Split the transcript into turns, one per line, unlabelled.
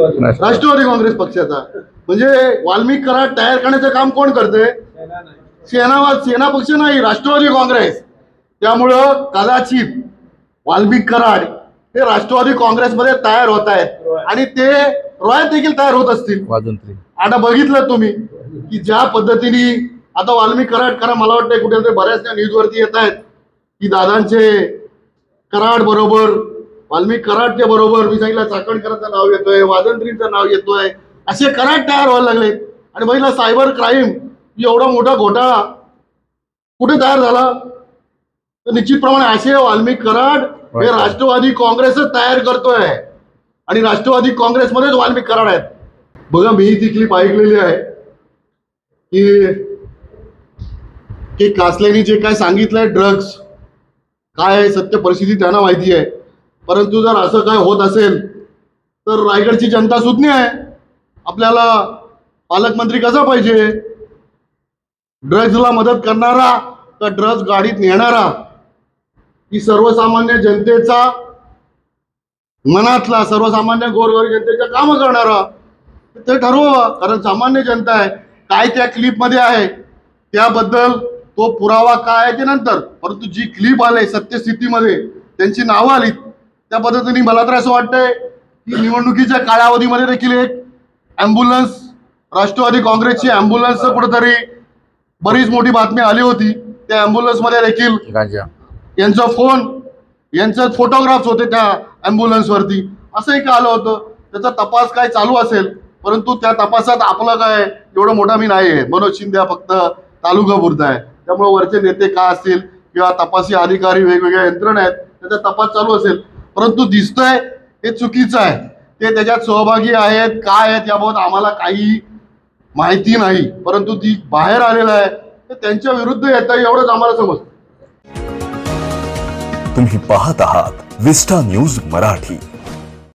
राष्ट्रवादी. काँग्रेस पक्षाचा. म्हणजे वाल्मिक कराड तयार करण्याचं काम कोण करतंय? सेनावाद सेना पक्ष नाही राष्ट्रवादी काँग्रेस. त्यामुळं कदाचित वाल्मिक कराड हे राष्ट्रवादी काँग्रेसमध्ये तयार होत आहेत. आणि ते रॉयत देखील तयार होत असतील. आता बघितलं तुम्ही की ज्या पद्धतीने आता वाल्मिक कराड करा मला वाटतं कुठेतरी बऱ्याचशा न्यूजवरती येत आहेत की दादांचे कराड बरोबर वाल्मिक कराडच्या बरोबर मी सांगितलं चाकणकरांचं नाव येतोय वाजंत्रींचं नाव येतोय. असे कराड तयार व्हायला लागले. आणि बघितलं सायबर क्राईम एवढा मोठा घोटाळा कुठे तयार झाला? तर निश्चितप्रमाणे असे वाल्मिक कराड हे राष्ट्रवादी काँग्रेसच तयार करतोय. आणि राष्ट्रवादी काँग्रेसमध्येच वाल्मिक कराड आहेत. बघा मी ती क्लिप ऐकलेली आहे. की कासलेनी जे काय सांगितलंय ड्रग्ज काय आहे सत्य परिस्थिती त्यांना माहिती आहे. परंतु जर असं काय होत असेल तर रायगडची जनता सुज्ञ आहे. आपल्याला पालकमंत्री कसा पाहिजे? ड्रग्जला मदत करणारा का ड्रग्ज गाडीत नेणारा? ही सर्वसामान्य जनतेचा मनातला सर्वसामान्य गोरगरीब जनतेच्या कामं करणारा ते ठरवा कारण सामान्य जनता आहे. काय त्या क्लिपमध्ये आहे? त्याबद्दल तो पुरावा काय आहे ते नंतर. परंतु जी क्लिप आले सत्यस्थितीमध्ये त्यांची नावं आलीत. त्या पद्धतीने मला तर असं वाटतंय की निवडणुकीच्या कालावधीमध्ये देखील एक ॲम्ब्युलन्स राष्ट्रवादी काँग्रेसची ॲम्ब्युलन्सचं कुठेतरी बरीच मोठी बातमी आली होती. त्या ॲम्ब्युलन्समध्ये देखील यांचा फोन यांचे फोटोग्राफ्स होते त्या ॲम्ब्युलन्सवरती. असं एक आलं होतं. त्याचा तपास काय चालू असेल परंतु त्या तपासात आपलं काय एवढं मोठा मी नाही आहे. मनोज शिंदे फक्त तालुका पुरता आहे. त्यामुळे वरचे नेते काय असतील किंवा तपासी अधिकारी वेगवेगळ्या यंत्रणा आहेत त्याचा तपास चालू असेल. परंतु दिसतंय हे चुकीचं आहे. ते त्याच्यात सहभागी आहेत काय आहेत याबाबत आम्हाला काही माहिती नाही. परंतु ती बाहेर आलेलं आहे ते त्यांच्या विरुद्ध येतं एवढंच आम्हाला समजतं.
तुम्ही पाहत आहात विस्टा न्यूज मराठी.